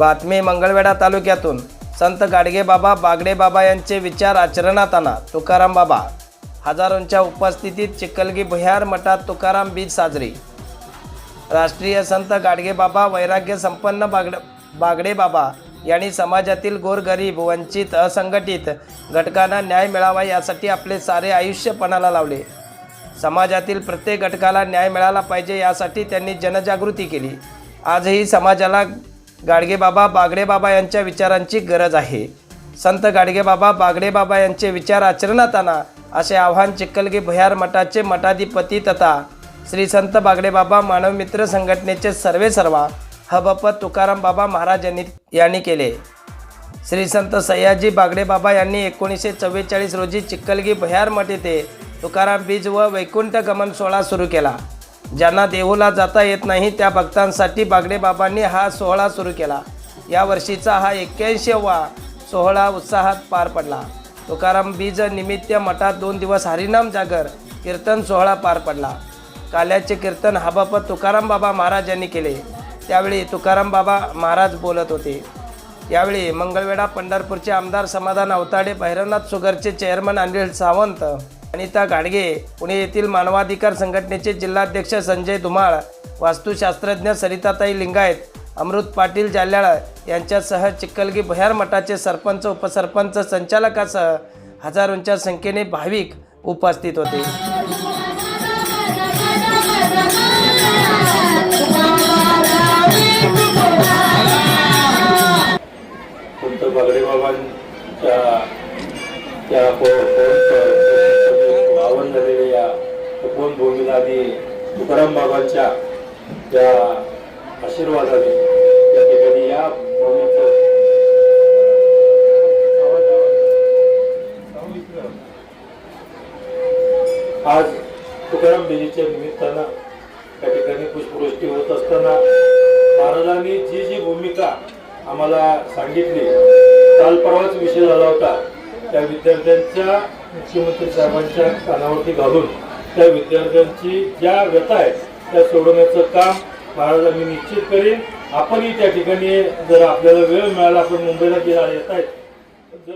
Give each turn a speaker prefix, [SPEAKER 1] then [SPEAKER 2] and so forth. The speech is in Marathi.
[SPEAKER 1] बातमी मंगळवेढा तालुक्यातून. संत गाडगेबाबा बागडेबाबा बागडे बाबा यांचे विचार आचरणात आणा. तुकाराम बाबा. हजारोंच्या उपस्थितीत चिखलगी भुयार मठात तुकाराम बीज साजरी. राष्ट्रीय संत गाडगेबाबा वैराग्य संपन्न बागड बागडे बाबा यांनी समाजातील गोरगरीब वंचित असंघटित घटकांना न्याय मिळावा यासाठी आपले सारे आयुष्य पणाला लावले. समाजातील प्रत्येक घटकाला न्याय मिळाला पाहिजे यासाठी त्यांनी जनजागृती केली. आजही समाजाला गाडगेबाबा बागडेबाबा यांच्या विचारांची गरज आहे. संत गाडगेबाबा बागडेबाबा यांचे विचार आचरणात आणा असे आव्हान चिक्कलगी भुयार मठाचे मठाधिपती तथा श्री संत बागडेबाबा मानवमित्र संघटनेचे सर्वे सर्वा हबप तुकाराम बाबा महाराज यांनी यांनी केले. श्री संत सयाजी बागडेबाबा यांनी एकोणीसशे चव्वेचाळीस रोजी चिक्कलगी भयार मठ येथे तुकाराम बीज व वैकुंठ गमन सोहळा सुरू केला. ज्यांना देहूला जाता येत नाही त्या भक्तांसाठी बागडेबाबांनी हा सोहळा सुरू केला. या वर्षीचा हा एक्क्याऐंशीवा सोहळा उत्साहात पार पडला. तुकाराम बीज निमित्त मठात दोन दिवस हरिनाम जागर कीर्तन सोहळा पार पडला. काल्याचे कीर्तन हाबापत तुकाराम बाबा महाराज यांनी केले. त्यावेळी तुकाराम बाबा महाराज बोलत होते. यावेळी मंगळवेढा पंढरपूरचे आमदार समाधान अवताडे भैरवनाथ सुगरचे चेअरमन अनिल सावंत अनिता गाडगे पुणे येथील मानवाधिकार संघटनेचे जिल्हाध्यक्ष संजय धुमाळ वास्तुशास्त्रज्ञ सरिताताई लिंगायत अमृत पाटील जाल्याळ यांच्यासह चिक्कलगी भयार मठाचे सरपंच उपसरपंच संचालकासह हजारोंच्या संख्येने भाविक उपस्थित होते.
[SPEAKER 2] बागडे बाबांच्या तपोवन भूमीला आणि तुकाराम बाबांच्या त्या आशीर्वादाने या ठिकाणी या भूमीचं आज तुकाराम देवीच्या निमित्तानं त्या ठिकाणी पुष्पवृष्टी होत असताना महाराजांनी जी जी भूमिका आम्हाला सांगितली काल परवाच विषय झाला होता. त्या विद्यार्थ्यांच्या मुख्यमंत्री साहेबांच्या कानावरती घालून त्या विद्यार्थ्यांची ज्या व्यथा आहेत त्या सोडवण्याचं काम महाराजांनी निश्चित करेन. आपणही त्या ठिकाणी जर आपल्याला वेळ मिळाला आपण मुंबईला गेला येत आहेत जर